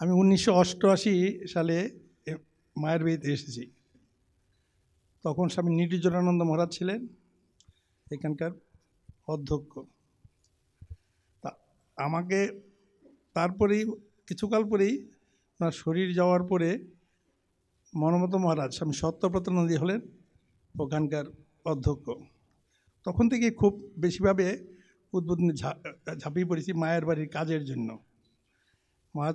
আমি উনিশশো অষ্টআশি সালে মায়ের বাড়িতে এসেছি। তখন স্বামী নিটিজনানন্দ মহারাজ ছিলেন, এখানকার অধ্যক্ষ। তা আমাকে তারপরেই, কিছুকাল পরেই ওনার শরীর যাওয়ার পরে মনমত মহারাজ, স্বামী সত্যব্রত নদী হলেন ওখানকার অধ্যক্ষ। তখন থেকে খুব বেশিভাবে উদ্বোধনে ঝাঁপিয়ে পড়েছি মায়ের বাড়ির কাজের জন্য। মা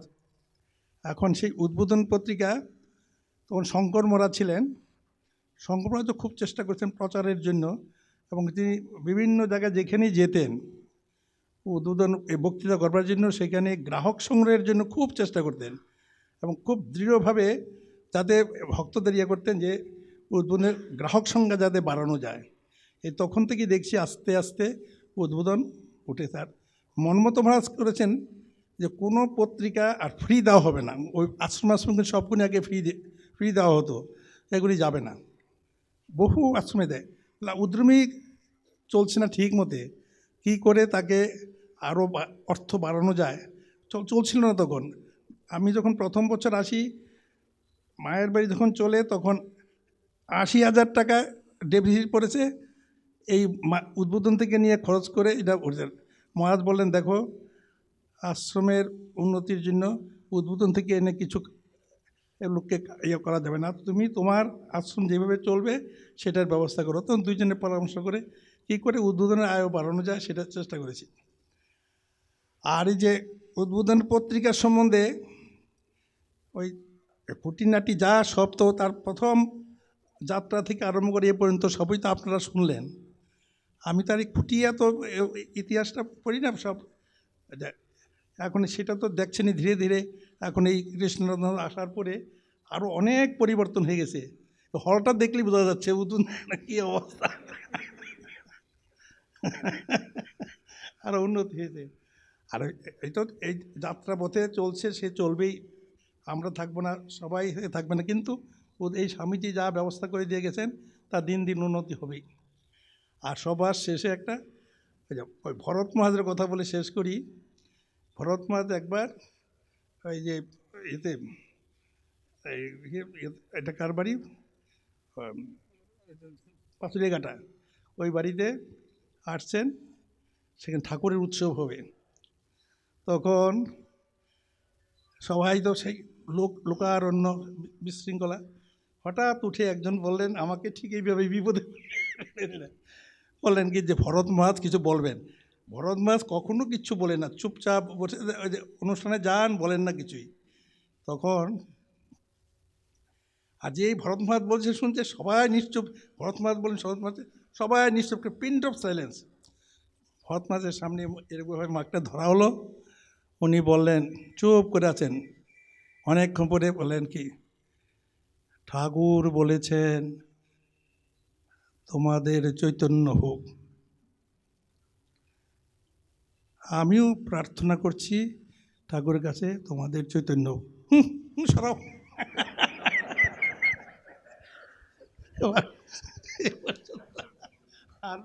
এখন সেই উদ্বোধন পত্রিকা, তখন শঙ্কর মহারাজ ছিলেন। শঙ্কর মহারাজ তো খুব চেষ্টা করছেন প্রচারের জন্য এবং তিনি বিভিন্ন জায়গায় যেখানেই যেতেন, উদ্বোধন বক্তৃতা করবার জন্য সেখানে গ্রাহক সংগ্রহের জন্য খুব চেষ্টা করতেন এবং খুব দৃঢ়ভাবে যাতে ভক্তদের ইয়ে করতেন যে উদ্বোধনের গ্রাহক সংখ্যা যাতে বাড়ানো যায়। এই তখন থেকে দেখছি আস্তে আস্তে উদ্বোধন উঠে। তার মনমতো মহারাজ করেছেন যে কোনো পত্রিকা আর ফ্রি দেওয়া হবে না। ওই আশ্রম আশ্রমকে সবগুলি আগে ফ্রি ফ্রি দেওয়া হতো। এগুলি যাবে না। বহু আশ্রমে দেয়। না, উদ্যমী চলছে না ঠিক মতে। কী করে তাকে আরও অর্থ বাড়ানো যায়? চল- চলছিল না তখন। আমি যখন প্রথম বছর আসি মায়ের বাড়ি যখন চলে তখন আশি হাজার টাকা ডেফিসিট পড়েছে। এই উদ্বোধন থেকে নিয়ে খরচ করে এটা মহারাজ বললেন দেখো আশ্রমের উন্নতির জন্য উদ্বোধন থেকে এনে কিছু লোককে ইয়ে করা যাবে না। তুমি তোমার আশ্রম যেভাবে চলবে সেটার ব্যবস্থা করো। তখন দুইজনে পরামর্শ করে কী করে উদ্বোধনের আয়ও বাড়ানো যায় সেটার চেষ্টা করেছি। আর এই যে উদ্বোধন পত্রিকার সম্বন্ধে ওই খুঁটিনাটি যা সব তো তার প্রথম যাত্রা থেকে আরম্ভ করে এ পর্যন্ত সবই তো আপনারা শুনলেন। আমি তার এই খুঁটিয়া তো ইতিহাসটা পড়ি না সব। এখন সেটা তো দেখছেনই ধীরে ধীরে। এখন এই কৃষ্ণনন্দ আসার পরে আরও অনেক পরিবর্তন হয়ে গেছে। হলটা দেখলেই বোঝা যাচ্ছে উদুন কী অবস্থা। আরও উন্নতি হয়েছে। আর এই- তো এই যাত্রা পথে চলছে, সে চলবেই। আমরা থাকব না, সবাই থাকবে না। কিন্তু এই স্বামীজি যা ব্যবস্থা করে দিয়ে গেছেন, তা দিন দিন উন্নতি হবেই। আর সবার শেষে একটা ওই ভরত মহাজের কথা বলে শেষ করি। ভরত মহাজ একবার ওই যে এতে ইয়ে- এটা কার বাড়ি? পাঁচুরিয়াঘাটা। ওই বাড়িতে আসছেন, সেখানে ঠাকুরের উৎসব হবে। তখন সবাই তো সেই লোক, লোকারণ্য বিশৃঙ্খলা, হঠাৎ উঠে একজন বললেন, আমাকে ঠিক এইভাবে বিপদে বললেন কি যে ভরত মহাজ কিছু বলবেন। ভরত মহাজ কখনো কিচ্ছু বলে না, চুপচাপ বসে অনুষ্ঠানে যান, বলেন না কিছুই। তখন আর যে ভরত মহাজ বলছে, শুনছে, সবাই নিশ্চুপ, ভরত মহাজ বলেন শরৎ মহাজ সবাই নিশ্চুপ প্রিন্ট অফ সাইলেন্স। ভরত মহাজের সামনে এরকমভাবে মাকটা ধরা হলো। উনি বললেন, চুপ করে আছেন। অনেকক্ষণ পরে বললেন কি, ঠাকুর বলেছেন, তোমাদের চৈতন্য হোক। আমিও প্রার্থনা করছি ঠাকুরের কাছে তোমাদের চৈতন্য। সরাও। আর